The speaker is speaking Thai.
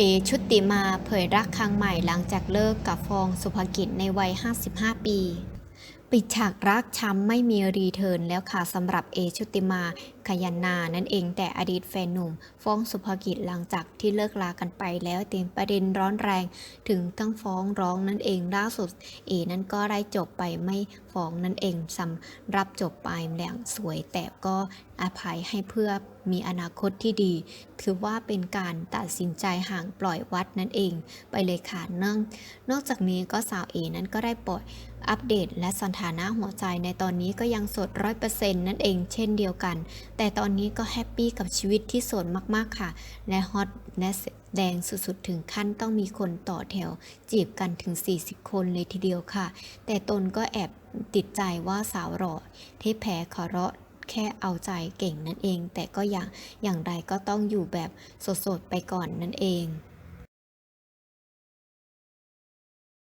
เอชุติมาเผยรักครั้งใหม่หลังจากเลิกกับฟองสุภกิจในวัย 55 ปี ปิดฉากรักช้ำไม่มีรีเทิร์นแล้วค่ะสำหรับเอชุติมาขยันนานั่นเองแต่อดีตแฟนหนุ่ม ฟ้องสุภกิจหลังจากที่เลิกลากันไปแล้วเต็มประเด็นร้อนแรงถึงตั้งฟ้องร้องนั่นเองล่าสุด เอนั้นก็ได้จบไปไม่ฟ้องนั่นเองสำรับจบไปอย่างสวยแต่ก็อภัยให้เพื่อมีอนาคตที่ดี ถือว่าเป็นการตัดสินใจห่างปล่อยวัดนั่นเอง ไปเลยค่ะเนื่องนอกจากนี้ก็สาวเอนั้นก็ได้ปล่อยอัปเดตและสันถานะหัวใจในตอนนี้ก็ยังโสดร้อยเปอร์เซ็นต์นั่นเองเช่นเดียวกัน แต่ตอนนี้ก็แฮปปี้กับชีวิตที่โสดมากๆค่ะ และฮอตและแดงสุดๆ ถึงขั้นต้องมีคนต่อแถว จีบกันถึง 40 คนเลยทีเดียวค่ะ แต่ตนก็แอบติดใจว่าสาวหล่อที่แพ้ขอเราะแค่เอาใจเก่งนั่นเอง แต่ก็อย่างอย่างไรก็ต้องอยู่แบบสดๆไปก่อนนั่นเอง